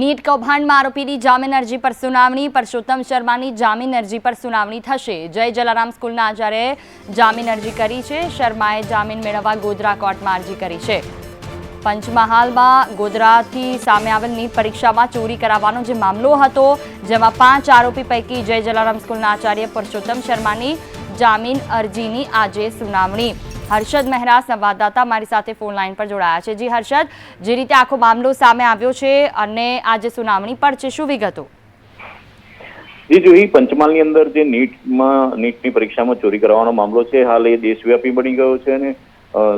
NEET કૌભાંડમાં આરોપીની જામીન અરજી પર સુનાવણી, પરસોત્તમ શર્માની જામીન અરજી પર સુનાવણી થશે. જય જલારામ સ્કૂલના આચાર્યે જામીન અરજી કરી છે. શર્માએ જામીન મેળવવા ગોધરા કોર્ટમાં અરજી કરી છે. પંચમહાલમાં ગોધરાથી સામે આવેલ નીટ પરીક્ષામાં ચોરી કરાવવાનો જે મામલો હતો, જેમાં પાંચ આરોપી પૈકી જય જલારામ સ્કૂલના આચાર્ય પરસોત્તમ શર્માની જામીન અરજીની આજે સુનાવણી. હર્ષદ મહેરા, સંવાદદાતા મારી સાથે ફોન લાઈન પર જોડાયા છે. જી હર્ષદ, જે રીતે આખો મામલો સામે આવ્યો છે અને આજે સુનાવણી પર છે, શું વિગતો? જી જોઈ પંચમહાલની અંદર જે નીટમાં, નીટની પરીક્ષામાં ચોરી કરવાનો મામલો છે, હાલ એ દેશવ્યાપી બની ગયો છે અને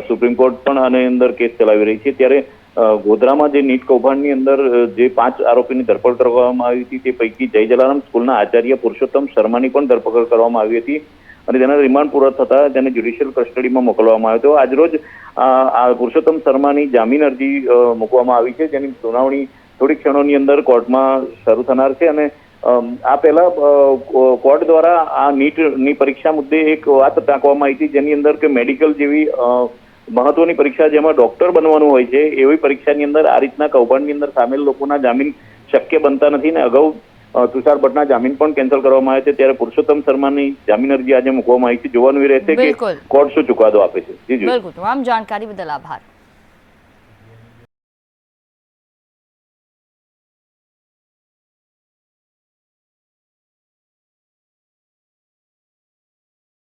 સુપ્રીમ કોર્ટ પણ આની અંદર કેસ ચલાવી રહી છે. ત્યારે ગોધરામાં જે નીટ કૌભાંડની અંદર જે પાંચ આરોપીની ધરપકડ કરવામાં આવી હતી, તે પૈકી જય જલારામ સ્કૂલના આચાર્ય પુરુષોત્તમ શર્માની પણ ધરપકડ કરવામાં આવી હતી. અને તેના રિમાન્ડ પૂરા થતા તેને જ્યુડિશિયલ કસ્ટડીમાં મોકલવામાં આવ્યો હતો. આજરોજ આ પુરુષોત્તમ શર્માની જામીન અરજી મૂકવામાં આવી છે. જેની સુનાવણી થોડી ક્ષણોની અંદર કોર્ટમાં શરૂ થનાર છે અને આ પહેલા કોર્ટ દ્વારા આ નીટની પરીક્ષા મુદ્દે એક વાત ટાંકવામાં આવી હતી, જેની અંદર કે મેડિકલ જેવી મહત્વની પરીક્ષા જેમાં ડોક્ટર બનવાનું હોય છે, એવી પરીક્ષાની અંદર આ રીતના કૌભાંડની અંદર સામેલ લોકોના જામીન શક્ય બનતા નથી ને અગાઉ તુષાર ભટ્ટના જામીન પણ કેન્સલ કરવામાં આવ્યા છે. ત્યારે પુરુષોત્તમ શર્માની જામીન અરજી આજે મૂકવામાં આવી છે. જોવાનું એ રહેશે કે કોર્ટ શું ચુકાદો આપે છે. બિલકુલ. તમામ જાણકારી બદલ આભાર.